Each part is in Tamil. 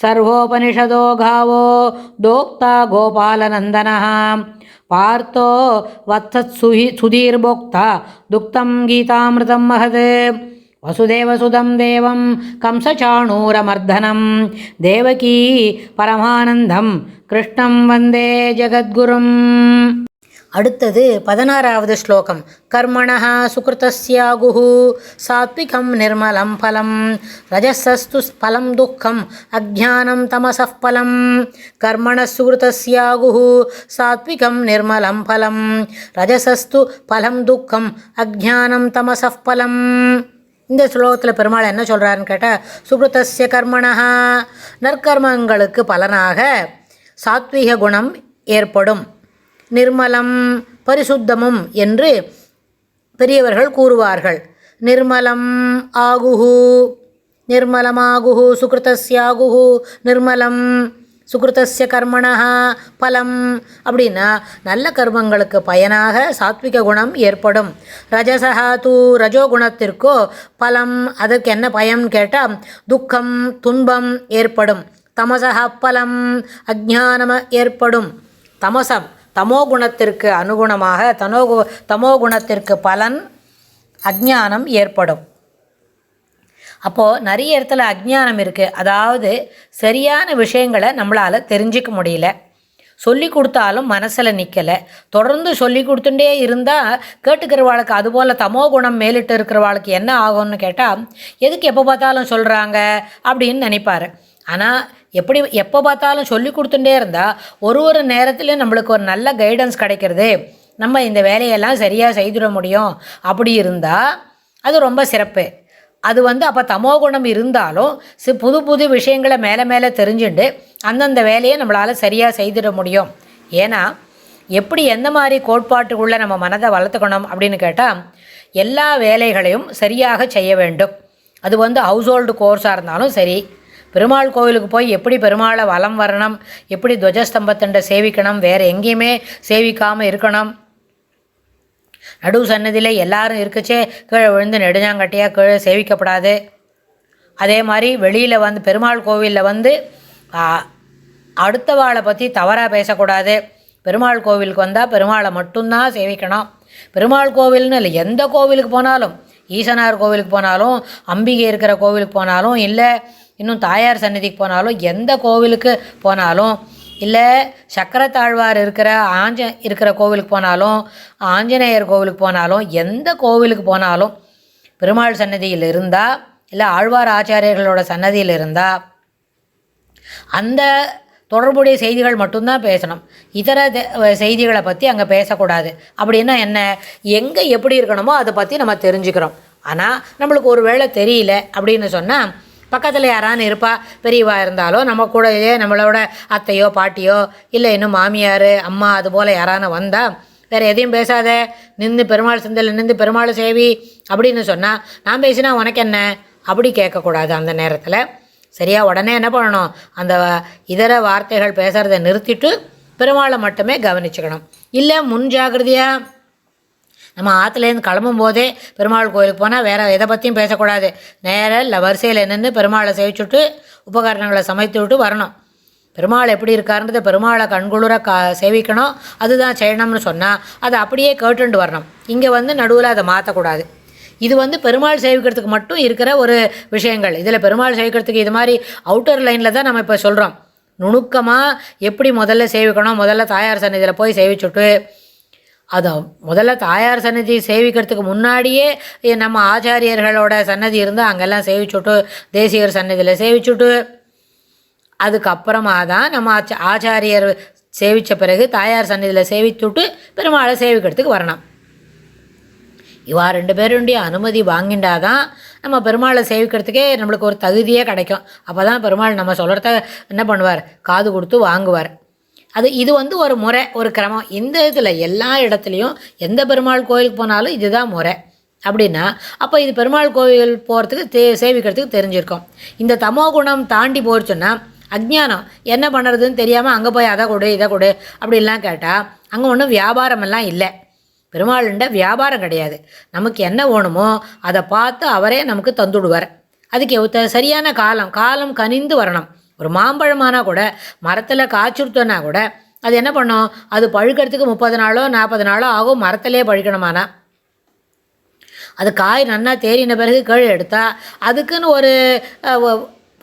सर्वोपनिषदो गावो दोक्ता गोपालनन्दनः पार्थो वत्सत्सुहि सुधीर्भोक्ता दुक्तं गीतामृतं महत् वसुदेवसुदं देवं कंसचाणूरमर्दनं देवकी परमानन्दं कृष्णं वन्दे जगद्गुरुम् அடுத்தது பதினாறாவது ஸ்லோகம். கர்மணः சுகிருத்தியாகு சாத்விகம் நிர்மலம் பலம். ரஜசஸ்து பலம் துக்கம். அஜானம் தமசः கர்மண சுகிருத்தியாகு சுகிருத்தஸ்யாகுः சாத்விகம் நிர்மலம் பலம். ரஜசஸ்து பலம் துக்கம். அஜானம் தமசः இந்த ஸ்லோகத்தில் பெருமாள் என்ன சொல்கிறாருன்னு கேட்டால் சுகிருத்தஸ்ய கர்மணா நற்கர்மங்களுக்கு பலனாக சாத்விக குணம் ஏற்படும். நிர்மலம் பரிசுத்தமும் என்று பெரியவர்கள் கூறுவார்கள். நிர்மலம் ஆகுஹு நிர்மலமாகுஹு சுகிருத்தஸ்யாகுஹு நிர்மலம் சுகிருத்தஸ்ய கர்மணா பலம் அப்படின்னா நல்ல கர்மங்களுக்கு பயனாக சாத்விக குணம் ஏற்படும். ரஜசகா தூ ரஜோகுணத்திற்கோ பலம் அதற்கு என்ன பயம் கேட்டால் துக்கம் துன்பம் ஏற்படும். தமசகா பலம் அஜானம ஏற்படும். தமசம் தமோ குணத்திற்கு அனுகுணமாக தனோ தமோ குணத்திற்கு பலன் அஜ்ஞானம் ஏற்படும். அப்போது நிறைய இடத்துல அஜ்ஞானம் இருக்குது அதாவது சரியான விஷயங்களை நம்மளால் தெரிஞ்சிக்க முடியல. சொல்லி கொடுத்தாலும் மனசில் நிற்கலை தொடர்ந்து சொல்லி கொடுத்துட்டே இருந்தால் கேட்டுக்கிறவாளுக்கு அதுபோல் தமோ குணம் மேலிட்டு இருக்கிறவாளுக்கு என்ன ஆகும்னு கேட்டால் எதுக்கு எப்போ பார்த்தாலும் சொல்கிறாங்க அப்படின்னு நினைப்பாரு. ஆனால் எப்படி எப்போ பார்த்தாலும் சொல்லி கொடுத்துட்டே இருந்தால் ஒரு ஒரு நேரத்துலையும் நம்மளுக்கு ஒரு நல்ல கைடன்ஸ் கிடைக்கிறது. நம்ம இந்த வேலையெல்லாம் சரியாக செய்துட முடியும். அப்படி இருந்தால் அது ரொம்ப சிறப்பு. அது வந்து அப்போ தமோ குணம் இருந்தாலும் சி புது புது விஷயங்களை மேலே மேலே தெரிஞ்சுட்டு அந்தந்த வேலையை நம்மளால் சரியாக செய்துட முடியும். ஏன்னா எப்படி எந்த மாதிரி கோட்பாட்டுக்குள்ளே நம்ம மனதை வளர்த்துக்கணும் அப்படின்னு கேட்டால் எல்லா வேலைகளையும் சரியாக செய்ய வேண்டும். அது வந்து ஹவுஸ் ஹோல்டு கோர்ஸாக இருந்தாலும் சரி பெருமாள் கோவிலுக்கு போய் எப்படி பெருமாளை வலம் வரணும் எப்படி துவஜஸ்தம்பத்தண்டை சேவிக்கணும் வேறு எங்கேயுமே சேவிக்காமல் இருக்கணும். நடு சன்னதியில் எல்லாரும் இருக்குச்சே கீழே விழுந்து நெடுஞ்சாங்கட்டியாக கீழே சேவிக்கப்படாது. அதே மாதிரி வெளியில் வந்து பெருமாள் கோவிலில் வந்து அடுத்தவாளை அடுத்த பற்றி தவறாக பேசக்கூடாது. பெருமாள் கோவிலுக்கு வந்தால் பெருமாளை மட்டும்தான் சேவிக்கணும். பெருமாள் கோவில்னு இல்லை எந்த கோவிலுக்கு போனாலும் ஈசனார் கோவிலுக்கு போனாலும் அம்பிகை இருக்கிற கோவிலுக்கு போனாலும் இல்லை இன்னும் தாயார் சன்னதிக்கு போனாலும் எந்த கோவிலுக்கு போனாலும் இல்லை சக்கரத்தாழ்வார் இருக்கிற ஆஞ்ச இருக்கிற கோவிலுக்கு போனாலும் ஆஞ்சநேயர் கோவிலுக்கு போனாலும் எந்த கோவிலுக்கு போனாலும் பெருமாள் சன்னதியில் இருந்தால் இல்லை ஆழ்வார் ஆச்சாரியர்களோட சன்னதியில் இருந்தால் அந்த தொடர்புடைய செய்திகள் மட்டும்தான் பேசணும். இதர செய்திகளை பற்றி அங்கே பேசக்கூடாது. அப்படின்னா என்ன? எங்கே எப்படி இருக்கணுமோ அதை பற்றி நம்ம தெரிஞ்சுக்கிறோம். ஆனால் நம்மளுக்கு ஒரு வேளை தெரியல அப்படின்னு சொன்னால் பக்கத்தில் யாரான்னு இருப்பா பெரியவா இருந்தாலும் நம்ம கூடயே நம்மளோட அத்தையோ பாட்டியோ இல்லை இன்னும் மாமியார் அம்மா அது போல் யாரான வந்தால் வேறு எதையும் பேசாத நின்று பெருமாள் சிந்தல் நின்று பெருமாள் சேவி அப்படின்னு சொன்னால் நான் பேசினா உனக்கு என்ன? அப்படி கேட்கக்கூடாது அந்த நேரத்தில். சரியா? உடனே என்ன பண்ணணும்? அந்த இதர வார்த்தைகள் பேசுகிறத நிறுத்திட்டு பெருமாளை மட்டுமே கவனிச்சுக்கணும். இல்லை முன் ஜாகிரதையாக நம்ம ஆற்றுலேருந்து கிளம்பும் போதே பெருமாள் கோயிலுக்கு போனால் வேறு எதை பற்றியும் பேசக்கூடாது. நேரில் இல்லை வரிசையில் நின்று பெருமாளை சேவிச்சுட்டு உபகரணங்களை சமைத்து விட்டு வரணும். பெருமாள் எப்படி இருக்காருன்றதை பெருமாளை கண்குளிர கா சேவிக்கணும். அதுதான் செய்யணும்னு சொன்னால் அதை அப்படியே கேட்டுண்டு வரணும். இங்கே வந்து நடுவில் அதை மாற்றக்கூடாது இது வந்து பெருமாள் சேவிக்கிறதுக்கு மட்டும் இருக்கிற ஒரு விஷயங்கள். இதில் பெருமாள் சேவிக்கிறதுக்கு இது மாதிரி அவுட்டர் லைனில் தான் நம்ம இப்போ சொல்கிறோம் நுணுக்கமாக எப்படி முதல்ல சேவிக்கணும்? முதல்ல தாயார் சன்னதியில் போய் சேவிச்சுட்டு அதை முதல்ல தாயார் சன்னதி சேவிக்கிறதுக்கு முன்னாடியே நம்ம ஆச்சாரியர்களோட சன்னதி இருந்தால் அங்கெல்லாம் சேவிச்சுட்டு தேசியர் சன்னதியில் சேவிச்சுட்டு அதுக்கப்புறமா தான் நம்ம ஆச்ச ஆச்சாரியர் சேவித்த பிறகு தாயார் சன்னதியில் சேவித்துட்டு பெருமாளை சேவிக்கிறதுக்கு வரணும். இவா ரெண்டு பேருடைய அனுமதி வாங்கிண்டாதான் நம்ம பெருமாளை சேவிக்கிறதுக்கே நம்மளுக்கு ஒரு தகுதியே கிடைக்கும். அப்போ தான் பெருமாள் நம்ம சொல்கிறத என்ன பண்ணுவார்? காது கொடுத்து வாங்குவார். அது இது வந்து ஒரு முறை ஒரு கிரமம். இந்த இதில் எல்லா இடத்துலையும் எந்த பெருமாள் கோயிலுக்கு போனாலும் இதுதான் முறை. அப்படின்னா அப்போ இது பெருமாள் கோவில் போகிறதுக்கு தே சேவிக்கிறதுக்கு தெரிஞ்சிருக்கோம். இந்த தமோ குணம் தாண்டி போயிடுச்சுன்னா அஜ்ஞானம் என்ன பண்ணுறதுன்னு தெரியாமல் அங்கே போய் அதை கொடு இதை கொடு அப்படின்லாம் கேட்டால் அங்கே ஒன்றும் வியாபாரமெல்லாம் இல்லை. பெருமாளுண்ட வியாபாரம் கிடையாது. நமக்கு என்ன வேணுமோ அதை பார்த்து அவரே நமக்கு தந்துடுவார். அதுக்கு சரியான காலம் காலம் கனிந்து வரணும். ஒரு மாம்பழமானால் கூட மரத்தில் காய்ச்சுருத்தோன்னா கூட அது என்ன பண்ணும்? அது பழுக்கிறதுக்கு முப்பது நாளோ நாற்பது நாளோ ஆகும் மரத்திலே பழுக்கணுமானா? அது காய் நன்னா தேறின பிறகு கீழே எடுத்தால் அதுக்குன்னு ஒரு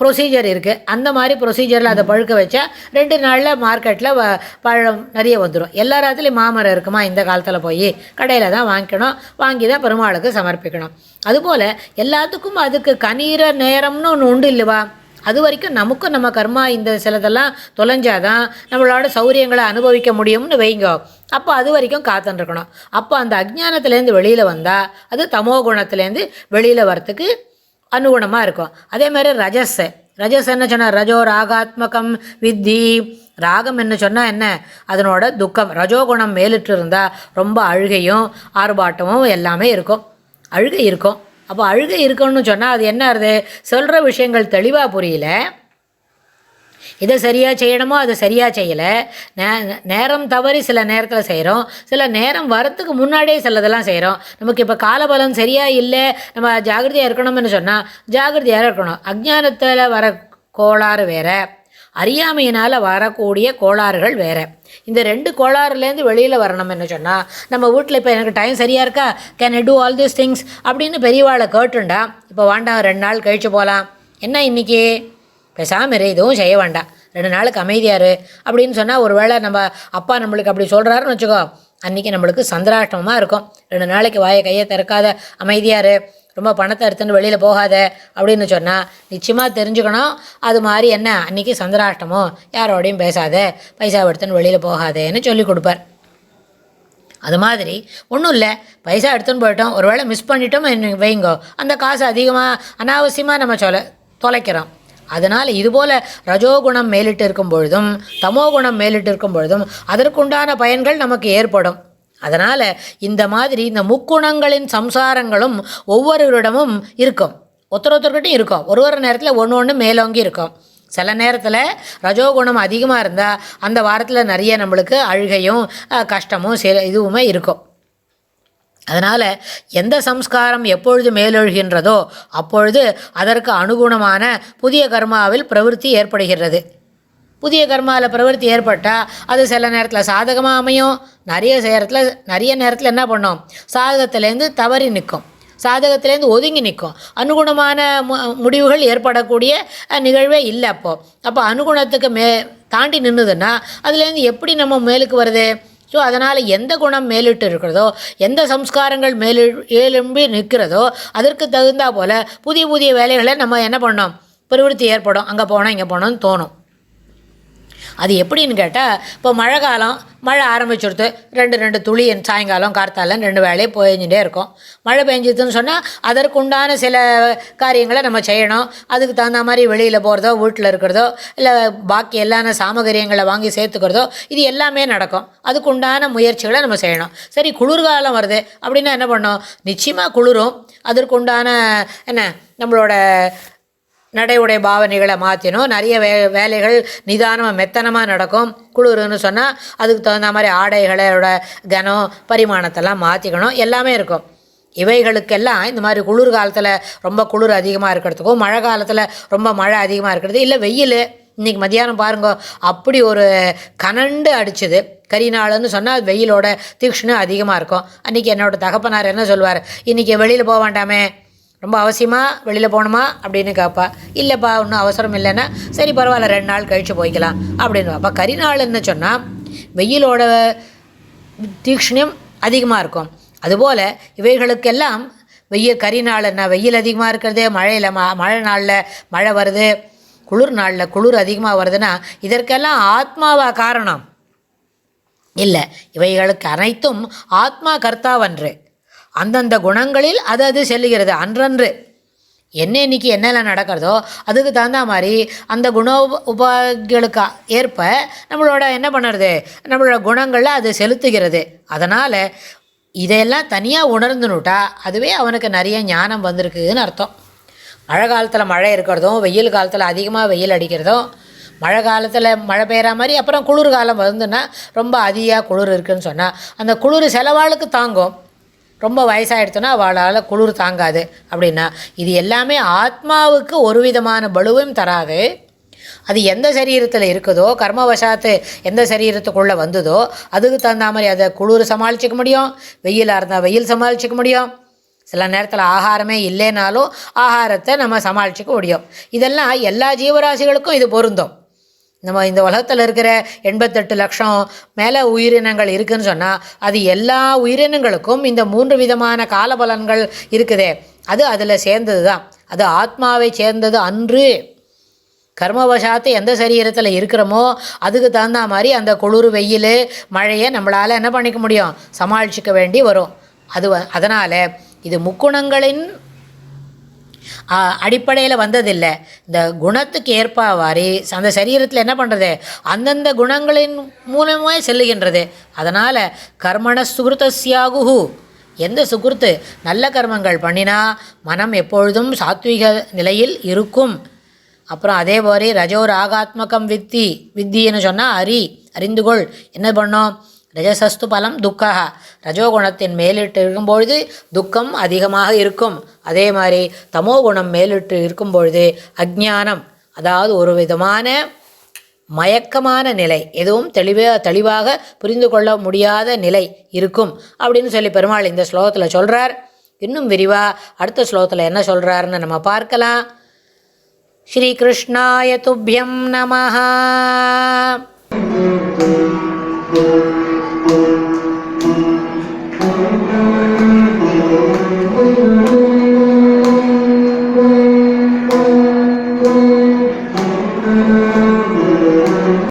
ப்ரொசீஜர் இருக்குது அந்த மாதிரி ப்ரொசீஜரில் அதை பழுக்க வச்சா ரெண்டு நாளில் மார்க்கெட்டில் பழம் நிறைய வந்துடும் எல்லா இடத்துலையும் மாமரம் இருக்குமா இந்த காலத்தில் போய்? கடையில் தான் வாங்கிக்கணும். வாங்கி தான் பெருமாளுக்கு சமர்ப்பிக்கணும். அதுபோல் எல்லாத்துக்கும் அதுக்கு கனீர நேரம்னு ஒன்று உண்டு இல்லைவா? அது வரைக்கும் நமக்கும் நம்ம கர்மா இந்த சிலதெல்லாம் தொலைஞ்சாதான் நம்மளோட சௌரியங்களை அனுபவிக்க முடியும்னு வைங்க. அப்போ அது வரைக்கும் காத்துருக்கணும் அப்போ அந்த அஜ்ஞானத்துலேருந்து வெளியில் வந்தால் அது தமோ குணத்துலேருந்து வெளியில் வரத்துக்கு அனுகுணமாக இருக்கும். அதே மாதிரி ரஜஸ் ரஜஸ் என்ன சொன்னால் ரஜோ ராகாத்மகம் வித்தி. ராகம் என்ன சொன்னால் என்ன? அதனோட துக்கம். ரஜோகுணம் மேலிட்டு இருந்தால் ரொம்ப அழுகையும் ஆர்ப்பாட்டமும் எல்லாமே இருக்கும். அழுகை இருக்கும். அப்போ அழுகை இருக்கணும்னு சொன்னால் அது என்ன ஆகுது? சொல்கிற விஷயங்கள் தெளிவாக புரியல. இதை சரியாக செய்யணுமோ அதை சரியாக செய்யலை. நே நேரம் தவறி சில நேரத்தில் செய்கிறோம் சில நேரம் வரத்துக்கு முன்னாடியே சிலதெல்லாம் செய்கிறோம் நமக்கு இப்போ காலபலம் சரியாக இல்லை நம்ம ஜாகிரதையாக இருக்கணும்னு சொன்னால் ஜாகிரதையாக இருக்கணும். அஜ்ஞானத்தில் வர கோளாறு வேறு. அறியாமையினால் வரக்கூடிய கோளாறுகள் வேறு. இந்த ரெண்டு கோளாறுலேருந்து வெளியில் வரணும்னு சொன்னால் நம்ம வீட்டில் இப்போ எனக்கு டைம் சரியாக இருக்கா? Can I do all these things அப்படின்னு பெரியவாளை கேட்டுண்டா. இப்போ வேண்டாம் ரெண்டு நாள் கழிச்சு போகலாம் என்ன இன்னைக்கு? பேசாமல் எதுவும் செய்ய வேண்டாம். ரெண்டு நாளுக்கு அமைதியார் அப்படின்னு சொன்னால் ஒரு வேளை நம்ம அப்பா நம்மளுக்கு அப்படி சொல்கிறாருன்னு வச்சுக்கோ. அன்றைக்கி நம்மளுக்கு சந்திராஷ்டமாக இருக்கும். ரெண்டு நாளைக்கு வாயை கையை திறக்காத அமைதியார் ரொம்ப பணத்தை எடுத்துன்னு வெளியில் போகாத அப்படின்னு சொன்னால் நிச்சயமாக தெரிஞ்சுக்கணும். அது மாதிரி என்ன? அன்றைக்கி சந்திராஷ்டமோ யாரோடையும் பேசாத பைசா எடுத்துன்னு வெளியில் போகாதேன்னு சொல்லி கொடுப்பார். அது மாதிரி ஒன்றும் இல்லை. பைசா எடுத்துன்னு போயிட்டோம். ஒருவேளை மிஸ் பண்ணிட்டோம் வைங்கோ. அந்த காசு அதிகமாக அனாவசியமாக நம்ம சொல்ல தொலைக்கிறோம். அதனால் இதுபோல் ரஜோகுணம் மேலிட்டு இருக்கும் பொழுதும் தமோகுணம் மேலிட்டு இருக்கும் பொழுதும் அதற்குண்டான பயன்கள் நமக்கு ஏற்படும். அதனால் இந்த மாதிரி இந்த முக்குணங்களின் சம்சாரங்களும் ஒவ்வொருவரிடமும் இருக்கும். ஒருத்தர் ஒருத்தர்கிட்டையும் இருக்கும். ஒரு ஒரு நேரத்தில் ஒன்று ஒன்று மேலோங்கி இருக்கும். சில நேரத்தில் ரஜோகுணம் அதிகமாக இருந்தால் அந்த வாரத்தில் நிறைய நம்மளுக்கு அழுகையும் கஷ்டமும் சில இதுவுமே இருக்கும். அதனால் எந்த சம்ஸ்காரம் எப்பொழுது மேலொழுகின்றதோ அப்பொழுது அதற்கு அனுகுணமான புதிய கர்மாவில் பிரவೃತ್ತಿ ஏற்படுகிறது. புதிய கர்மாவில் பிரவருத்தி ஏற்பட்டால் அது சில நேரத்தில் சாதகமாக அமையும். நிறைய நேரத்தில் நிறைய நேரத்தில் என்ன பண்ணோம்? சாதகத்துலேருந்து தவறி நிற்கும். சாதகத்துலேருந்து ஒதுங்கி நிற்கும். அனுகுணமான மு முடிவுகள் ஏற்படக்கூடிய நிகழ்வே இல்லை அப்போது அப்போ அனுகுணத்துக்கு மே தாண்டி நின்றுதுன்னா அதுலேருந்து எப்படி நம்ம மேலுக்கு வருது? ஸோ அதனால் எந்த குணம் மேலிட்டு இருக்கிறதோ எந்த சம்ஸ்காரங்கள் மேலு எழும்பி நிற்கிறதோ அதற்கு தகுந்தா போல் புதிய புதிய வேலைகளை நம்ம என்ன பண்ணோம்? பிரவருத்தி ஏற்படும். அங்கே போனோம் இங்கே போனோம்னு தோணும். அது எப்படின்னு கேட்டால் இப்போ மழை காலம் மழை ஆரம்பிச்சுடுத்து ரெண்டு ரெண்டு துளி சாயங்காலம் கார்த்தாலும் ரெண்டு வேலையும் பெஞ்சுட்டே இருக்கும். மழை பெஞ்சுதுன்னு சொன்னால் அதற்குண்டான சில காரியங்களை நம்ம செய்யணும். அதுக்கு தகுந்த மாதிரி வெளியில் போகிறதோ வீட்டில் இருக்கிறதோ இல்லை பாக்கி எல்லான சாமகரியங்களை வாங்கி சேர்த்துக்கிறதோ இது எல்லாமே நடக்கும். அதுக்குண்டான முயற்சிகளை நம்ம செய்யணும். சரி குளிர்காலம் வருது அப்படின்னா என்ன பண்ணோம் நிச்சயமாக குளிரும். அதற்குண்டான என்ன நம்மளோட நடை உடை பாவனைகளை மாற்றினோம் நிறைய வே வேலைகள் நிதானமாக மெத்தனமாக நடக்கும். குளிர்னு சொன்னால் அதுக்கு தகுந்த மாதிரி ஆடைகளோட கனம் பரிமாணத்தெல்லாம் மாற்றிக்கணும் எல்லாமே இருக்கும். இவைகளுக்கெல்லாம் இந்த மாதிரி குளிர் காலத்தில் ரொம்ப குளிர் அதிகமாக இருக்கிறதுக்கும் மழை காலத்தில் ரொம்ப மழை அதிகமாக இருக்கிறது இல்லை வெயில் இன்றைக்கி மத்தியானம் பாருங்க அப்படி ஒரு கனண்டு அடிச்சுது. கரிநாள்னு சொன்னால் வெயிலோட தீக்ஷ்ணம் அதிகமாக இருக்கும். அன்றைக்கி என்னோடய தகப்பனார் என்ன சொல்வார்? இன்றைக்கி வெளியில் போக வேண்டாமே ரொம்ப அவசியமாக வெளியில் போகணுமா? அப்படின்னு கேட்பா இல்லைப்பா ஒன்றும் அவசரம் இல்லைன்னா சரி பரவாயில்ல ரெண்டு நாள் கழித்து போய்க்கலாம் அப்படின்னு. அப்போ கரிநாள்னு சொன்னால் வெயிலோட தீக்ஷ்ணியம் அதிகமாக இருக்கும். அதுபோல் இவைகளுக்கெல்லாம் வெயில் கரிநாள்னா வெயில் அதிகமாக இருக்கிறது மழையில் ம மழை நாளில் மழை வருது குளிர் நாளில் குளிர் அதிகமாக வருதுன்னா இதற்கெல்லாம் ஆத்மாவா காரணம்? இல்லை இவைகளுக்கு அனைத்தும் ஆத்மா கர்த்தாவன்று அந்தந்த குணங்களில் அது அது செல்லுகிறது. அன்றன்று என்ன இன்னைக்கு என்னெல்லாம் நடக்கிறதோ அதுக்கு தகுந்த மாதிரி அந்த குண உப- உபாதிகளுக்கு ஏற்ப நம்மளோட என்ன பண்ணுறது? நம்மளோட குணங்களில் அது செலுத்துகிறது. அதனால் இதையெல்லாம் தனியாக உணர்ந்துனுட்டா அதுவே அவனுக்கு நிறைய ஞானம் வந்திருக்குன்னு அர்த்தம். மழை காலத்தில் மழை இருக்கிறதும் வெயில் காலத்தில் அதிகமாக வெயில் அடிக்கிறதும் மழை காலத்தில் மழை பெய்கிற மாதிரி அப்புறம் குளிர் காலம் வந்துன்னா ரொம்ப அதிக குளிர் இருக்குன்னு சொன்னால் அந்த குளிர் செலவாளுக்கு தாங்கும். ரொம்ப வயசாகிடுச்சுன்னா அவளால் குளிர் தாங்காது அப்படின்னா. இது எல்லாமே ஆத்மாவுக்கு ஒரு விதமான பலுவும் தராது. அது எந்த சரீரத்தில் இருக்குதோ கர்மவசாத்து எந்த சரீரத்துக்குள்ளே வந்ததோ அதுக்கு தகுந்த மாதிரி அதை குளிர் சமாளிச்சிக்க முடியும். வெயிலாக இருந்தால் வெயில் சமாளிச்சிக்க முடியும். சில நேரத்தில் ஆகாரமே இல்லைனாலும் ஆகாரத்தை நம்ம சமாளிச்சிக்க முடியும். இதெல்லாம் எல்லா ஜீவராசிகளுக்கும் இது பொருந்தும். நம்ம இந்த உலகத்தில் இருக்கிற எண்பத்தெட்டு லட்சம் மேலே உயிரினங்கள் இருக்குதுன்னு சொன்னால் அது எல்லா உயிரினங்களுக்கும் இந்த மூன்று விதமான காலபலன்கள் இருக்குதே. அது அதில் சேர்ந்தது தான் அது ஆத்மாவை சேர்ந்தது அன்று. கர்மவசாத்து எந்த சரீரத்தில் இருக்கிறோமோ அதுக்கு தகுந்த மாதிரி அந்த குளிர் வெயில் மழையை நம்மளால் என்ன பண்ணிக்க முடியும்? சமாளிச்சிக்க வேண்டி வரும். அது அதனால் இது முக்குணங்களின் அடிப்படையில் வந்ததில்லை. இந்த குணத்துக்கு ஏற்பாவாரி அந்த சரீரத்தில் என்ன பண்ணுறது அந்தந்த குணங்களின் மூலமாக செல்லுகின்றது. அதனால் கர்மண சுகிருத்தஸ்யாகுஹு எந்த சுகிருத்து? நல்ல கர்மங்கள் பண்ணினா மனம் எப்பொழுதும் சாத்விக நிலையில் இருக்கும். அப்புறம் அதே மாதிரி ரஜோ ராகாத்மகம் வித்தி வித்தின்னு சொன்னால் அறி அறிந்து கொள் என்ன பண்ணோம்? ரஜசஸ்து பலம் துக்கா ரஜோகுணத்தின் மேலிட்டு இருக்கும்பொழுது துக்கம் அதிகமாக இருக்கும். அதே மாதிரி தமோ குணம் மேலிட்டு இருக்கும் பொழுது அஜானம் அதாவது ஒரு விதமான மயக்கமான நிலை எதுவும் தெளிவாக தெளிவாக புரிந்து கொள்ள முடியாத நிலை இருக்கும் அப்படின்னு சொல்லி பெருமாள் இந்த ஸ்லோகத்தில் சொல்கிறார் இன்னும் விரிவாக அடுத்த ஸ்லோகத்தில் என்ன சொல்கிறாருன்னு நம்ம பார்க்கலாம். ஸ்ரீகிருஷ்ணாய துபியம் நமஹா.